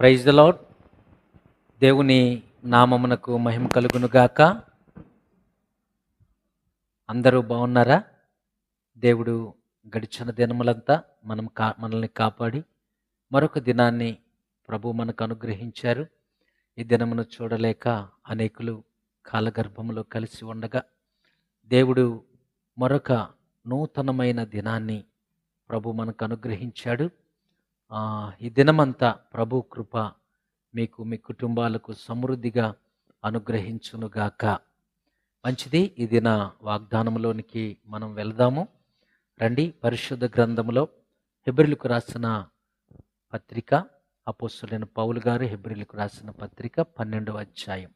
Praise the lord దేవుని నామమునకు మహిమ కలుగును గాక అందరూ బాగున్నారా? దేవుడు గడిచిన దినములంతా మనం కా మనల్ని కాపాడి మరొక దినాన్ని ప్రభు మనకు అనుగ్రహించారు. ఈ దినమును చూడలేక అనేకులు కాలగర్భములో కలిసి ఉండగా దేవుడు మరొక నూతనమైన దినాన్ని ప్రభు మనకు అనుగ్రహించాడు. ఈ దినమంతా ప్రభు కృప మీకు మీ కుటుంబాలకు సమృద్ధిగా అనుగ్రహించునుగాక మంచిది. ఈ దిన వాగ్దానంలోనికి మనం వెళదాము. రండి. పరిశుద్ధ గ్రంథములో హెబ్రిలకు రాసిన పత్రిక అపోస్తులైన పౌలు గారు హెబ్రిలకు రాసిన పత్రిక పన్నెండవ అధ్యాయం.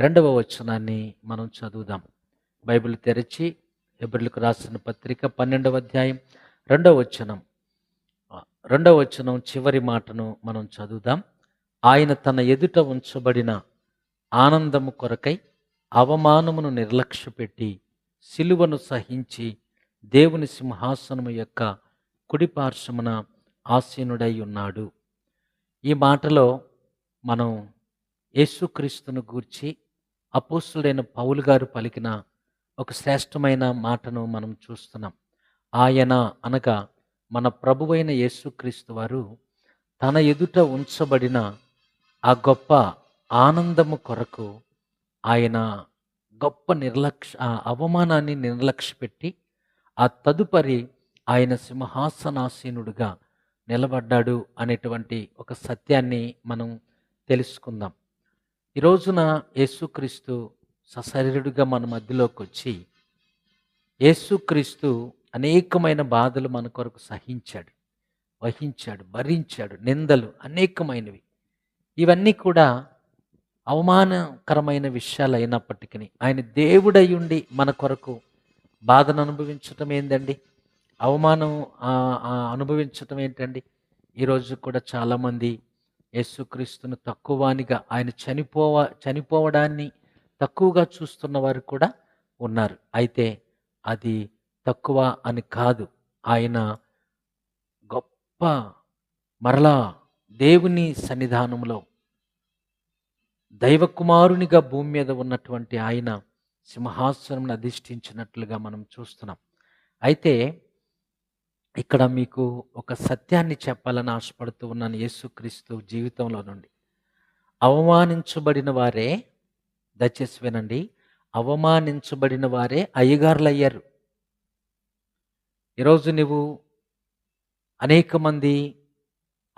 రెండవ వచనాన్ని మనం చదువుదాం. బైబిల్ తెరిచి హెబ్రిలకు రాసిన పత్రిక పన్నెండవ అధ్యాయం రెండవ వచనం. రెండవ వచనం చివరి మాటను మనం చదువుదాం. ఆయన తన ఎదుట ఉంచబడిన ఆనందము కొరకై అవమానమును నిర్లక్ష్యపెట్టి సిలువను సహించి దేవుని సింహాసనము యొక్క కుడిపార్శ్వమున ఆసీనుడై ఉన్నాడు. ఈ మాటలో మనం యేసుక్రీస్తును గూర్చి అపోస్తుడైన పౌలు గారు పలికిన ఒక శ్రేష్టమైన మాటను మనం చూస్తున్నాం. ఆయన అనగా మన ప్రభువైన యేసుక్రీస్తు వారు తన ఎదుట ఉంచబడిన ఆ గొప్ప ఆనందము కొరకు ఆయన గొప్ప నిర్లక్ష్య ఆ అవమానాన్ని నిర్లక్ష్యపెట్టి ఆ తదుపరి ఆయన సింహాసనాసీనుడుగా నిలబడ్డాడు అనేటువంటి ఒక సత్యాన్ని మనం తెలుసుకుందాం. ఈ రోజున యేసుక్రీస్తు సశరీరుడిగా మన మధ్యలోకి వచ్చి యేసుక్రీస్తు అనేకమైన బాధలు మన కొరకు సహించాడు వహించాడు భరించాడు నిందలు అనేకమైనవి. ఇవన్నీ కూడా అవమానకరమైన విషయాలు అయినప్పటికీ ఆయన దేవుడై ఉండి మన కొరకు బాధను అనుభవించటం ఏందండి? అవమానం అనుభవించటం ఏంటండి? ఈరోజు కూడా చాలామంది యేసుక్రీస్తును తక్కువనిగా ఆయన చనిపోవ చనిపోవడాన్ని తక్కువగా చూస్తున్న వారు కూడా ఉన్నారు. అయితే అది తక్కువ అని కాదు. ఆయన గొప్ప మరలా దేవుని సన్నిధానంలో దైవకుమారునిగా భూమి మీద ఉన్నటువంటి ఆయన సింహాసనం అధిష్ఠించినట్లుగా మనం చూస్తున్నాం. అయితే ఇక్కడ మీకు ఒక సత్యాన్ని చెప్పాలని ఆశపడుతూ ఉన్నాను యేసుక్రీస్తు జీవితంలో నుండి. అవమానించబడిన వారే దయచేసి వినండి అవమానించబడిన వారే అయ్యగారులు అయ్యారు ఈరోజు నువ్వు అనేక మంది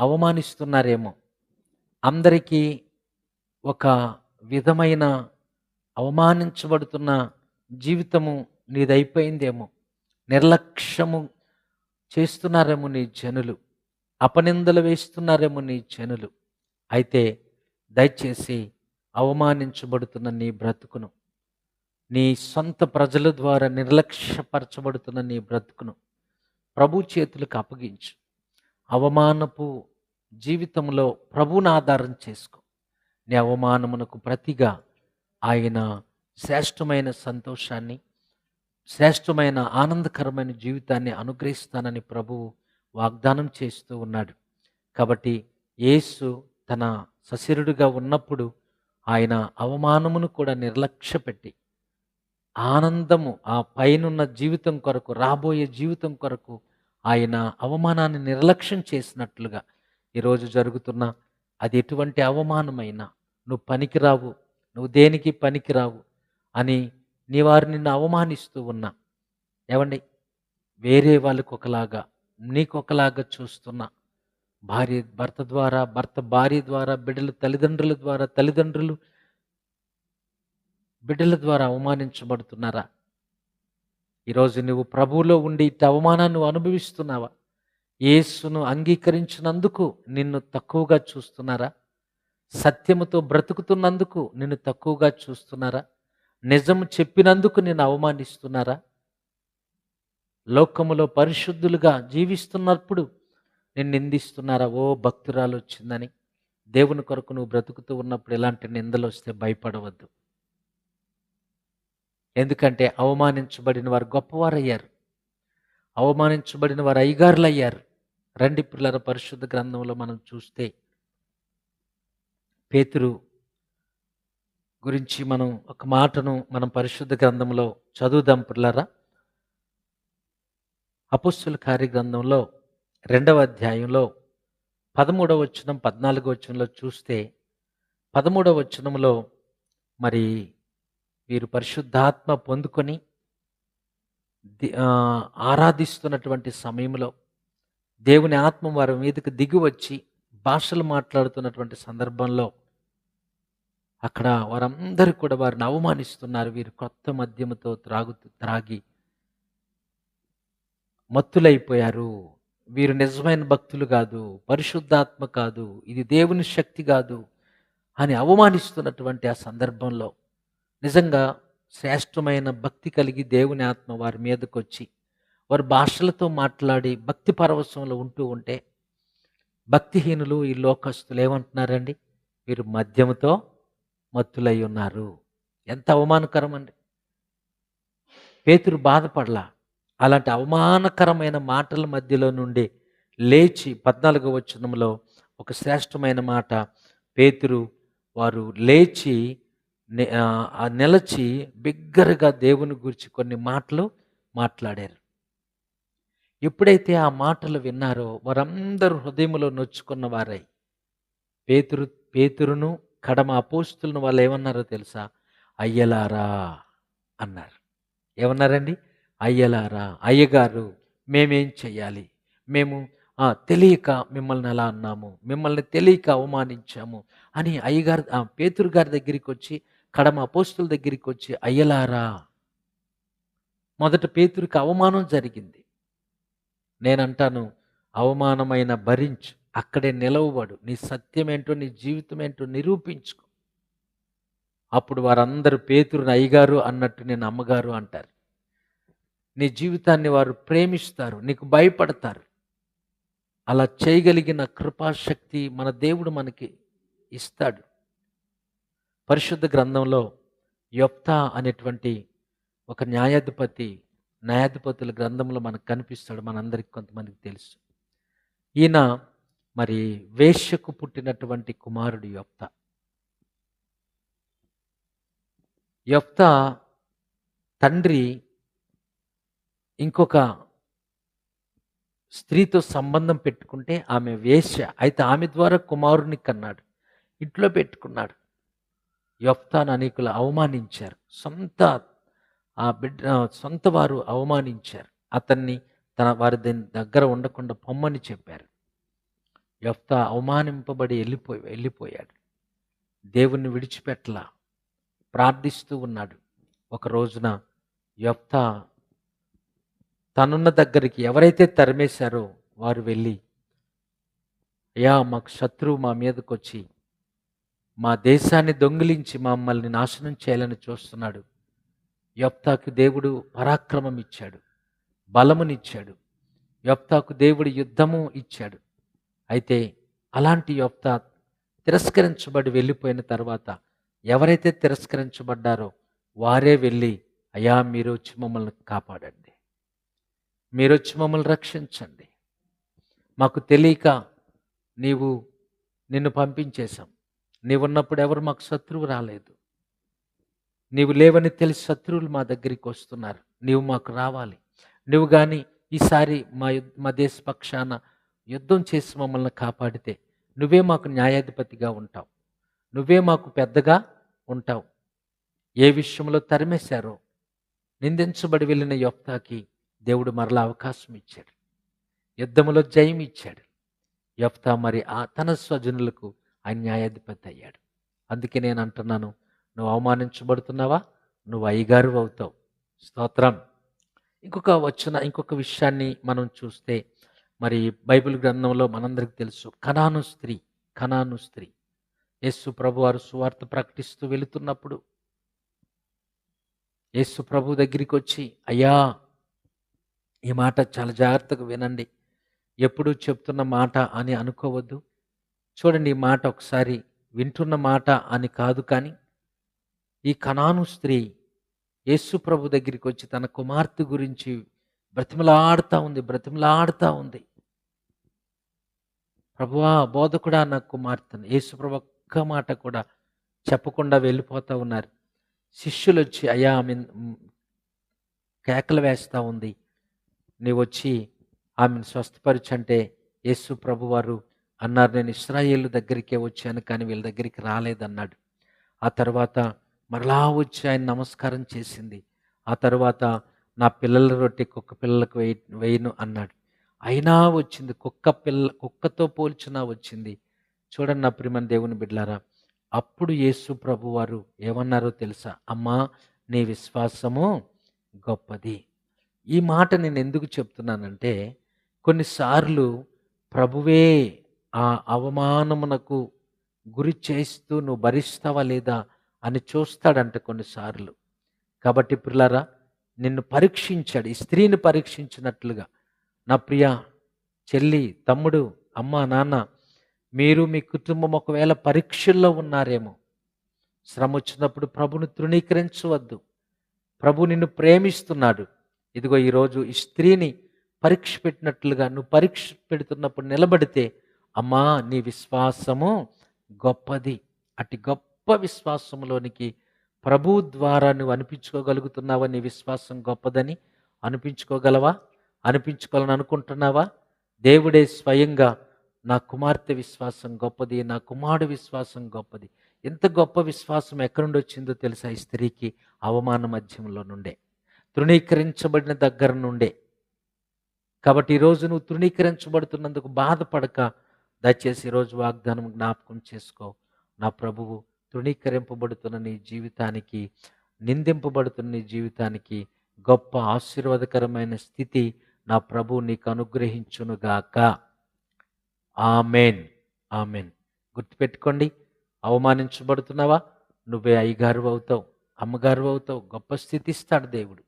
అవమానిస్తున్నారేమో. అందరికీ ఒక విధమైన అవమానించబడుతున్న జీవితము నీదైపోయిందేమో. నిర్లక్ష్యము చేస్తున్నారేమో నీ జనులు. అపనిందలు వేస్తున్నారేమో నీ జనులు. అయితే దయచేసి అవమానించబడుతున్న నీ బ్రతుకును. నీ సొంత ప్రజల ద్వారా నిర్లక్ష్యపరచబడుతున్న నీ బ్రతుకును. ప్రభు చేతులకు అప్పగించు. అవమానపు జీవితంలో ప్రభువును ఆధారం చేసుకో. నీ అవమానమునకు ప్రతిగా ఆయన శ్రేష్టమైన సంతోషాన్ని శ్రేష్టమైన ఆనందకరమైన జీవితాన్ని అనుగ్రహిస్తానని ప్రభువు వాగ్దానం చేస్తూ ఉన్నాడు. కాబట్టి యేసు తన సశిరుడుగా ఉన్నప్పుడు ఆయన అవమానమును కూడా నిర్లక్ష్యపెట్టి ఆనందము ఆ పైనున్న జీవితం కొరకు రాబోయే జీవితం కొరకు ఆయన అవమానాన్ని నిర్లక్ష్యం చేసినట్లుగా ఈరోజు జరుగుతున్న అది ఎటువంటి అవమానమైనా నువ్వు పనికిరావు నువ్వు దేనికి పనికిరావు అని నీ వారు నిన్ను అవమానిస్తూ ఉన్నా ఏమండి వేరే వాళ్ళకు ఒకలాగా నీకు ఒకలాగా చూస్తున్నా భార్య భర్త ద్వారా భర్త భార్య ద్వారా బిడ్డలు తల్లిదండ్రుల ద్వారా తల్లిదండ్రులు బిడ్డల ద్వారా అవమానించబడుతున్నారా? ఈరోజు నువ్వు ప్రభువులో ఉండి ఇట్టి అవమానాన్ని నువ్వు అనుభవిస్తున్నావా? యేసును అంగీకరించినందుకు నిన్ను తక్కువగా చూస్తున్నారా? సత్యముతో బ్రతుకుతున్నందుకు నిన్ను తక్కువగా చూస్తున్నారా? నిజం చెప్పినందుకు నిన్ను అవమానిస్తున్నారా? లోకములో పరిశుద్ధులుగా జీవిస్తున్నప్పుడు నిన్ను నిందిస్తున్నారా? ఓ భక్తురాలు వచ్చిందని దేవుని కొరకు నువ్వు బ్రతుకుతూ ఉన్నప్పుడు ఎలాంటి నిందలు వస్తే భయపడవద్దు. ఎందుకంటే అవమానించబడిన వారు గొప్పవారయ్యారు. అవమానించబడిన వారు అయ్యగారులు అయ్యారు రండి పిల్లల పరిశుద్ధ గ్రంథంలో మనం చూస్తే పేతురు గురించి మనం ఒక మాటను మనం పరిశుద్ధ గ్రంథంలో చదువుదాం పిల్లరా. అపుస్తుల కార్యగ్రంథంలో రెండవ అధ్యాయంలో పదమూడవ వచనం పద్నాలుగో వచనంలో చూస్తే పదమూడవ వచనంలో మరి వీరు పరిశుద్ధాత్మ పొందుకొని ఆరాధిస్తున్నటువంటి సమయంలో దేవుని ఆత్మ వారి మీదకి దిగి వచ్చి భాషలు మాట్లాడుతున్నటువంటి సందర్భంలో అక్కడ వారందరూ కూడా వారిని అవమానిస్తున్నారు. వీరు కొత్త మద్యముతో త్రాగుతూ త్రాగి మత్తులైపోయారు. వీరు నిజమైన భక్తులు కాదు పరిశుద్ధాత్మ కాదు ఇది దేవుని శక్తి కాదు అని అవమానిస్తున్నటువంటి ఆ సందర్భంలో నిజంగా శ్రేష్టమైన భక్తి కలిగి దేవుని ఆత్మ వారి మీదకు వచ్చి వారి భాషలతో మాట్లాడి భక్తి పరవశంలో ఉంటూ ఉంటే భక్తిహీనులు ఈ లోకస్తులు ఏమంటున్నారండి? వీరు మద్యముతో మత్తులై ఉన్నారు. ఎంత అవమానకరం అండి పేతురు బాధపడలా. అలాంటి అవమానకరమైన మాటల మధ్యలో నుండి లేచి పద్నాలుగో వచనంలో ఒక శ్రేష్టమైన మాట పేతురు వారు లేచి నిలచి బిగ్గరగా దేవుని గురించి కొన్ని మాటలు మాట్లాడారు. ఎప్పుడైతే ఆ మాటలు విన్నారో వారందరూ హృదయంలో నొచ్చుకున్న వారై పేతురు పేతురును కడమ అపోస్తులను వాళ్ళు ఏమన్నారో తెలుసా? అయ్యలారా అన్నారు. ఏమన్నారండి? అయ్యలారా అయ్యగారు మేమేం చెయ్యాలి? మేము తెలియక మిమ్మల్ని అలా అన్నాము? మిమ్మల్ని తెలియక అవమానించాము అని అయ్యగారు ఆ, పేతురు గారి దగ్గరికి వచ్చి కడమ అపోస్తుల దగ్గరికి వచ్చి అయ్యలారా మొదట పేతురికి అవమానం జరిగింది. నేనంటాను అవమానమైన భరించు. అక్కడే నిలవబడు. నీ సత్యం ఏంటో నీ జీవితం ఏంటో నిరూపించుకో. అప్పుడు వారందరూ పేతురుని అయ్యగారు అన్నట్టు నేను అమ్మగారు అంటారు. నీ జీవితాన్ని వారు ప్రేమిస్తారు నీకు భయపడతారు. అలా చేయగలిగిన కృపాశక్తి మన దేవుడు మనకి ఇస్తాడు. పరిశుద్ధ గ్రంథంలో యొప్తా అనేటువంటి ఒక న్యాయాధిపతి న్యాయాధిపతుల గ్రంథంలో మనకు కనిపిస్తాడు మనందరికి కొంతమందికి తెలుసు. ఈయన మరి వేశ్యకు పుట్టినటువంటి కుమారుడు యొప్త యొప్త తండ్రి ఇంకొక స్త్రీతో సంబంధం పెట్టుకుంటే ఆమె వేశ్య అయితే ఆమె ద్వారా కుమారుని కన్నాడు. ఇంట్లో పెట్టుకున్నాడు. యొప్తాను అనేకులు అవమానించారు. సొంత ఆ బిడ్డ సొంత వారు అవమానించారు. అతన్ని తన వారి దీని దగ్గర ఉండకుండా పొమ్మని చెప్పారు. యొప్తా అవమానింపబడి వెళ్ళిపోయి వెళ్ళిపోయాడు. దేవుణ్ణి విడిచిపెట్టలా ప్రార్థిస్తూ ఉన్నాడు. ఒక రోజున యొప్తా తనున్న దగ్గరికి ఎవరైతే తరిమేశారో వారు వెళ్ళి అయ్యా మాకు శత్రువు మా మీదకొచ్చి మా దేశాన్ని దొంగిలించి మమ్మల్ని నాశనం చేయాలని చూస్తున్నాడు. యొప్తాకు దేవుడు పరాక్రమం ఇచ్చాడు బలమునిచ్చాడు. యొప్తాకు దేవుడు యుద్ధము ఇచ్చాడు. అయితే అలాంటి యొప్తా తిరస్కరించబడి వెళ్ళిపోయిన తర్వాత ఎవరైతే తిరస్కరించబడ్డారో వారే వెళ్ళి అయ్యా మీరు వచ్చి మమ్మల్ని కాపాడండి. మీరు వచ్చి మమ్మల్ని రక్షించండి. మాకు తెలియక నీవు నిన్ను పంపించేశాం. నీవున్నప్పుడు ఎవరు మాకు శత్రువు రాలేదు. నీవు లేవని తెలిసి శత్రువులు మా దగ్గరికి వస్తున్నారు. నీవు మాకు రావాలి. నువ్వు కానీ ఈసారి మా మా దేశ పక్షాన యుద్ధం చేసి మమ్మల్ని కాపాడితే నువ్వే మాకు న్యాయాధిపతిగా ఉంటావు. నువ్వే మాకు పెద్దగా ఉంటావు. ఏ విషయంలో తరిమేశారో నిందించబడి వెళ్ళిన యొప్తాకి దేవుడు మరలా అవకాశం ఇచ్చాడు. యుద్ధములో జయం ఇచ్చాడు యొప్తా మరి ఆ తన స్వజనులకు ఆయన న్యాయాధిపతి అయ్యాడు అందుకే నేను అంటున్నాను నువ్వు అవమానించబడుతున్నావా? నువ్వు అయ్యగారు అవుతావు. స్తోత్రం. ఇంకొక వచ్చిన ఇంకొక విషయాన్ని మనం చూస్తే మరి బైబిల్ గ్రంథంలో మనందరికి తెలుసు కనాను స్త్రీ కనాను స్త్రీ. యేసు ప్రభు వారు సువార్త ప్రకటిస్తూ వెళుతున్నప్పుడు యేసు ప్రభు దగ్గరికి వచ్చి అయ్యా ఈ మాట చాలా జాగ్రత్తగా వినండి. ఎప్పుడు చెప్తున్న మాట అని అనుకోవద్దు. చూడండి ఈ మాట ఒకసారి వింటున్న మాట అని కాదు కానీ ఈ కణాను స్త్రీ యేసు ప్రభు దగ్గరికి వచ్చి తన కుమార్తె గురించి బ్రతిమలాడుతూ ఉంది బ్రతిమలాడుతూ ఉంది. ప్రభువా బోధకుడా నా కుమార్తెను యేసు ప్రభు ఒక్క మాట కూడా చెప్పకుండా వెళ్ళిపోతూ ఉన్నారు. శిష్యులు వచ్చి అయ్యా ఆమె కేకలు వేస్తూ ఉంది. నీవు వచ్చి ఆమెను స్వస్థపరచంటే యేసు ప్రభువారు అన్నారు నేను ఇస్రాయేళ్ళు దగ్గరికే వచ్చాను కానీ వీళ్ళ దగ్గరికి రాలేదన్నాడు. ఆ తర్వాత మరలా వచ్చి ఆయన నమస్కారం చేసింది. ఆ తర్వాత నా పిల్లల రొట్టె కుక్క పిల్లలకు వేయ వేయను అన్నాడు. అయినా వచ్చింది కుక్క పిల్ల కుక్కతో పోల్చినా వచ్చింది. చూడండి నా ప్రిమన్ దేవుని బిడ్లారా అప్పుడు యేసు ప్రభు వారు ఏమన్నారో తెలుసా? అమ్మా నీ విశ్వాసము గొప్పది. ఈ మాట నేను ఎందుకు చెప్తున్నానంటే కొన్నిసార్లు ప్రభువే ఆ అవమానమునకు గురి చేస్తూ నువ్వు భరిస్తావా లేదా అని చూస్తాడంట కొన్నిసార్లు. కాబట్టి పిల్లరా నిన్ను పరీక్షించాడు ఈ స్త్రీని పరీక్షించినట్లుగా. నా ప్రియ చెల్లి తమ్ముడు అమ్మ నాన్న మీరు మీ కుటుంబం ఒకవేళ పరీక్షల్లో ఉన్నారేమో శ్రమ వచ్చినప్పుడు ప్రభుని తృణీకరించవద్దు. ప్రభు నిన్ను ప్రేమిస్తున్నాడు. ఇదిగో ఈరోజు ఈ స్త్రీని పరీక్ష పెట్టినట్లుగా నువ్వు పరీక్ష పెడుతున్నప్పుడు నిలబడితే అమ్మా నీ విశ్వాసము గొప్పది. అటు గొప్ప విశ్వాసంలోనికి ప్రభు ద్వారా నువ్వు అనిపించుకోగలుగుతున్నావా? నీ విశ్వాసం గొప్పదని అనిపించుకోగలవా? అనిపించుకోవాలని అనుకుంటున్నావా? దేవుడే స్వయంగా నా కుమార్తె విశ్వాసం గొప్పది నా కుమారుడు విశ్వాసం గొప్పది. ఎంత గొప్ప విశ్వాసం ఎక్కడి నుండి వచ్చిందో తెలుసా ఈ స్త్రీకి? అవమాన మధ్యంలో నుండే. తృణీకరించబడిన దగ్గర నుండే. కాబట్టి ఈరోజు నువ్వు తృణీకరించబడుతున్నందుకు బాధపడక దయచేసి ఈరోజు వాగ్దానం జ్ఞాపకం చేసుకో. నా ప్రభువు తృణీకరింపబడుతున్న నీ జీవితానికి నిందింపబడుతున్న నీ జీవితానికి గొప్ప ఆశీర్వాదకరమైన స్థితి నా ప్రభు నీకు అనుగ్రహించునుగాక ఆమెన్. ఆమెన్. గుర్తుపెట్టుకోండి అవమానించబడుతున్నావా? నువ్వే అయ్యగారు అవుతావు అమ్మగారు అవుతావు గొప్ప స్థితి ఇస్తాడు దేవుడు.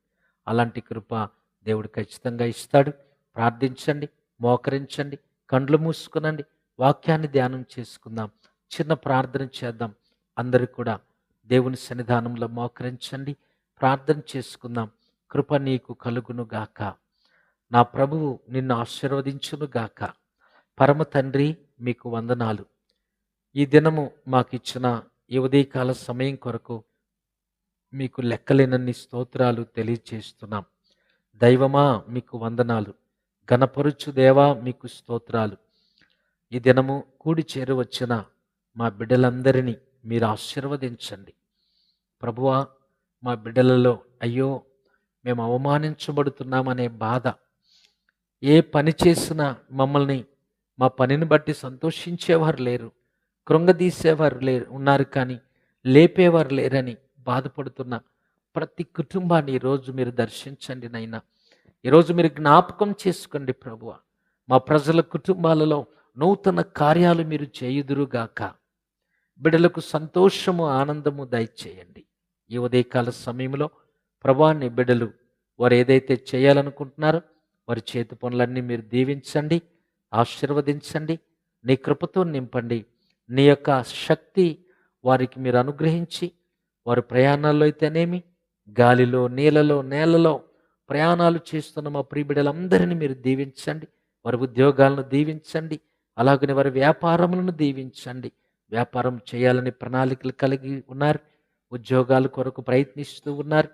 అలాంటి కృప దేవుడు ఖచ్చితంగా ఇస్తాడు. ప్రార్థించండి మోకరించండి కండ్లు మూసుకునండి వాక్యాన్ని ధ్యానం చేసుకుందాం. చిన్న ప్రార్థన చేద్దాం. అందరూ కూడా దేవుని సన్నిధానంలో మోకరించండి. ప్రార్థన చేసుకుందాం. కృప నీకు కలుగును గాక. నా ప్రభువు నిన్ను ఆశీర్వదించును గాక. పరమ తండ్రి మీకు వందనాలు. ఈ దినము మాకు ఇచ్చిన ఈ ఉదయకాల సమయం కొరకు మీకు లెక్కలేనన్ని స్తోత్రాలు తెలియచేస్తున్నాం. దైవమా మీకు వందనాలు. గణపరుచు దేవా మీకు స్తోత్రాలు. ఈ దినము కూడి చేరవచ్చిన మా బిడ్డలందరినీ మీరు ఆశీర్వదించండి. ప్రభువా మా బిడ్డలలో అయ్యో మేము అవమానించబడుతున్నామనే బాధ. ఏ పని చేసినా మమ్మల్ని మా పనిని బట్టి సంతోషించేవారు లేరు. కృంగదీసేవారు లేరు ఉన్నారు కానీ లేపేవారు లేరని బాధపడుతున్న ప్రతి కుటుంబాన్ని ఈరోజు మీరు దర్శించండి నైనా ఈరోజు మీరు జ్ఞాపకం చేసుకోండి ప్రభువ. మా ప్రజల కుటుంబాలలో నూతన కార్యాలు మీరు చేయుదురుగాక బిడ్డలకు సంతోషము ఆనందము దయచేయండి. ఈ ఉదయకాల సమయంలో ప్రభాన్ని బిడ్డలు వారు ఏదైతే చేయాలనుకుంటున్నారో వారి చేతి పనులన్నీ మీరు దీవించండి ఆశీర్వదించండి నీ కృపతో నింపండి. నీ యొక్క శక్తి వారికి మీరు అనుగ్రహించి వారి ప్రయాణాల్లో అయితేనేమి? గాలిలో నీళ్ళలో నేలలో ప్రయాణాలు చేస్తున్న మా ప్రియబిడ్డలందరినీ మీరు దీవించండి. వారి ఉద్యోగాలను దీవించండి. అలాగనే వారి వ్యాపారములను దీవించండి. వ్యాపారం చేయాలని ప్రణాళికలు కలిగి ఉన్నారు. ఉద్యోగాల కొరకు ప్రయత్నిస్తూ ఉన్నారు.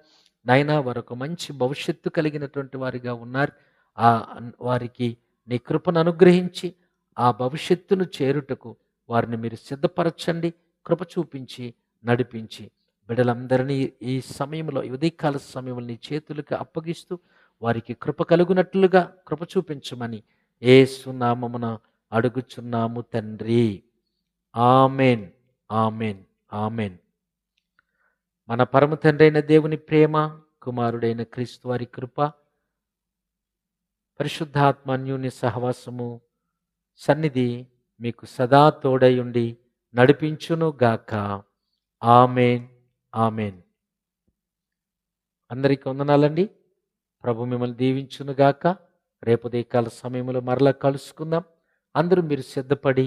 నాయన వారు ఒక మంచి భవిష్యత్తు కలిగినటువంటి వారిగా ఉన్నారు. ఆ వారికి నీ కృపను అనుగ్రహించి ఆ భవిష్యత్తును చేరుటకు వారిని మీరు సిద్ధపరచండి కృప చూపించి నడిపించి. బిడ్డలందరినీ ఈ సమయంలో ఉదయకాల సమయంలో నీ చేతులకు అప్పగిస్తూ వారికి కృప కలుగునట్లుగా కృప చూపించమని ఏ సున్నామమున అడుగుచున్నాము తండ్రి. Amen amen amen. మన పరమ తండ్రైన దేవుని ప్రేమ కుమారుడైన క్రీస్తు వారి కృప పరిశుద్ధాత్మన్యుని సహవాసము సన్నిధి మీకు సదా తోడై ఉండి నడిపించును గాక. Amen amen. అందరికీ వందనాలండి. ప్రభు మిమ్మల్ని దీవించును గాక. రేపు ఉదయకాల సమయంలో మరలా కలుసుకుందాం. అందరూ మీరు సిద్ధపడి